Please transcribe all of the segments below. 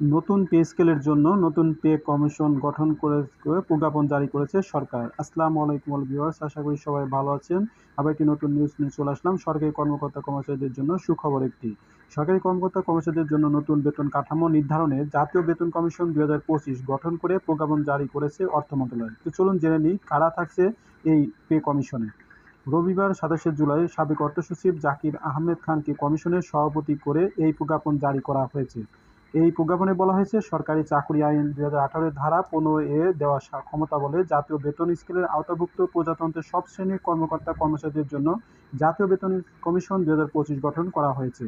নতুন পে স্কেলের জন্য নতুন পে কমিশন গঠন করে প্রজ্ঞাপন জারি করেছে সরকার। আসসালামু আলাইকুম অল ভিউয়ার্স আশা করি সবাই ভালো আছেন। আবার একটি নতুন নিউজ নিয়ে চলে আসলাম। সরকারি কর্মকর্তা কর্মচারীদের জন্য সুখবর একটি। সরকারি কর্মকর্তা কর্মচারীদের জন্য নতুন বেতন কাঠামো নির্ধারণে জাতীয় বেতন কমিশন দুই হাজার পঁচিশ গঠন করে প্রজ্ঞাপন জারি করেছে অর্থ মন্ত্রণালয়। তো চলুন জেনে নিই কারা থাকছে এই পে কমিশনে রবিবার সাতাশে জুলাই সাবেক অর্থ সচিব জাকির আহমেদ খানকে কমিশনের সভাপতি করে এই প্রজ্ঞাপন জারি করা হয়েছে। এই প্রজ্ঞাপনে বলা হয়েছে, সরকারি চাকরি আইন দুই হাজার ধারা পনেরো এ দেওয়া ক্ষমতা বলে জাতীয় বেতন স্কেলের আওতাভুক্ত প্রজাতন্ত্রের সব শ্রেণির কর্মকর্তা কর্মচারীদের জন্য জাতীয় বেতন কমিশন দুই হাজার পঁচিশ গঠন করা হয়েছে।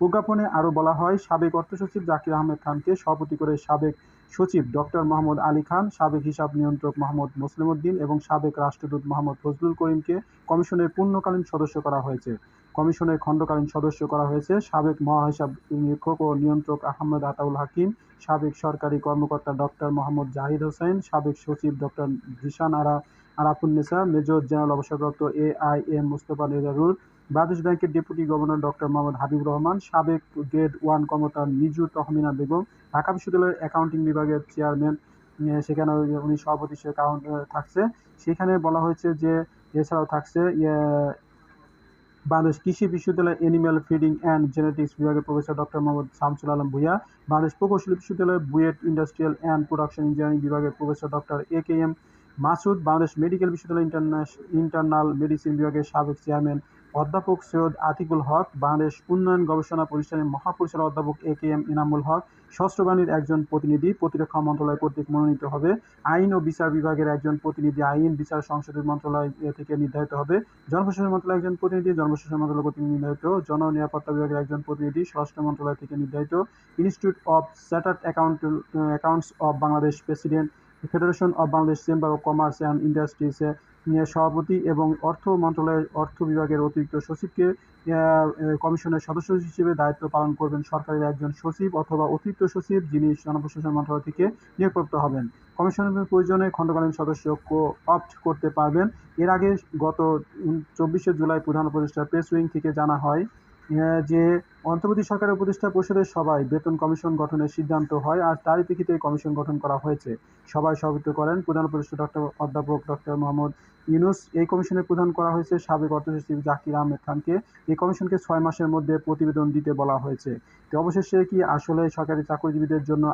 প্রজ্ঞাপনে আরও বলা হয়, সাবেক অর্থ সচিব জাকির আহমেদ খানকে সভাপতি করে সাবেক সচিব ডক্টর মোহাম্মদ আলী খান, সাবেক হিসাব নিয়ন্ত্রক মোহাম্মদ মুসলিম উদ্দিন এবং সাবেক রাষ্ট্রদূত মোহাম্মদ ফজলুল করিমকে কমিশনের পূর্ণকালীন সদস্য করা হয়েছে। কমিশনের খণ্ডকালীন সদস্য করা হয়েছে। সাবেক মহাহিসাব নিরীক্ষক ও নিয়ন্ত্রক আহমেদ আতাউল হাকিম, সাবেক সরকারি কর্মকর্তা ডক্টর মোহাম্মদ জাহিদ হোসেন, সাবেক সচিব doctor Zishan Ara Arafunnesa major general অবসরপ্রাপ্ত A I M Mustafa Nezarul Bangladesh ব্যাংকের deputy governor doctor Mohammad Habib Rahman, সাবেক গ্রেড ওয়ান কর্মকর্তা নিজু তহমিনা বেগম, ঢাকা বিশ্ববিদ্যালয়ের অ্যাকাউন্টিং বিভাগের চেয়ারম্যান সেখানে উনি সভাপতি কাউন্ট থাকছে। সেখানে বলা হয়েছে যে, এছাড়াও থাকছে বাংলাদেশ কৃষি বিশ্ববিদ্যালয় অ্যানিম্যাল ফিডিং অ্যান্ড জেনেটিক্স বিভাগের প্রফেসর ডক্টর মোহাম্মদ শামসুল আলম ভুইয়া, বাংলাদেশ প্রকৌশলী বিশ্ববিদ্যালয় BUET industrial and production engineering বিভাগের professor doctor A K M Masud, Bangladesh medical বিশ্ববিদ্যালয় ইন্টারন্যাশ ইন্টারনাল মেডিসিন বিভাগের সাবেক চেয়ারম্যান অধ্যাপক সৈয়দ আতিকুল হক, বাংলাদেশ উন্নয়ন গবেষণা প্রতিষ্ঠানের মহাপরিচালক অধ্যাপক এ কে এম ইনামুল হক, সশস্ত্র বাহিনীর একজন প্রতিনিধি, প্রতিরক্ষা মন্ত্রণালয় কর্তৃক মনোনীত হবে। আইন ও বিচার বিভাগের একজন প্রতিনিধি, আইন, বিচার সংসদীয় মন্ত্রণালয় থেকে নির্ধারিত হবে। জনপ্রশাসন মন্ত্রণালয়ের একজন প্রতিনিধি, জনপ্রশাসন মন্ত্রণালয় কর্তৃক নির্ধারিত। জন নিরাপত্তা বিভাগের একজন প্রতিনিধি, স্বরাষ্ট্র মন্ত্রণালয় থেকে নির্ধারিত। Institute of chartered account accounts of Bangladesh president federation of Bangladesh chamber of commerce and ইন্ডাস্ট্রিজে সভাপতি এবং অর্থ মন্ত্রণালয়ের অর্থ বিভাগের অতিরিক্ত সচিবকে কমিশনের সদস্য হিসেবে দায়িত্ব পালন করবেন সরকারের একজন সচিব অথবা অতিরিক্ত সচিব যিনি জনপ্রশাসন মন্ত্রণালয় থেকে নিয়োগপ্রাপ্ত হবেন। কমিশনের প্রয়োজনে খণ্ডকালীন সদস্য অপ্ট করতে পারবেন। এর আগে গত চব্বিশে জুলাই প্রধান উপদেষ্টা প্রেস উইং থেকে জানা হয় যে অন্তর্বর্তী সরকারের উপদেষ্টা পরিষদের সভায় বেতন কমিশন গঠনের সিদ্ধান্ত হয় আর তারই প্রেক্ষিতে কমিশন গঠন করা হয়েছে। সভায় সভাপতিত্ব করেন প্রধান উপদেষ্টা ডক্টর অধ্যাপক ডক্টর মোহাম্মদ ইউনুস। এই কমিশনের প্রধান করা হয়েছে সাবেক অর্থ সচিব জাকির আহমেদ খানকে। এই কমিশনকে ছয় মাসের মধ্যে প্রতিবেদন দিতে বলা হয়েছে। তো অবশেষে কি আসলে সরকারি চাকরিজীবীদের জন্য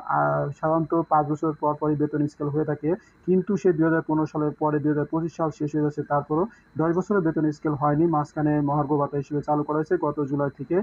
সাধারণত পাঁচ বছর পর পরই বেতন স্কেল হয়ে থাকে, কিন্তু সে দুই হাজার পনেরো সালের পরে দুই হাজার পঁচিশ সাল শেষ হয়ে যাচ্ছে, তারপরও দশ বছরের বেতন স্কেল হয়নি। মাঝখানে মহার্ঘ ভাতা হিসেবে চালু করা হয়েছে গত জুলাই থেকে।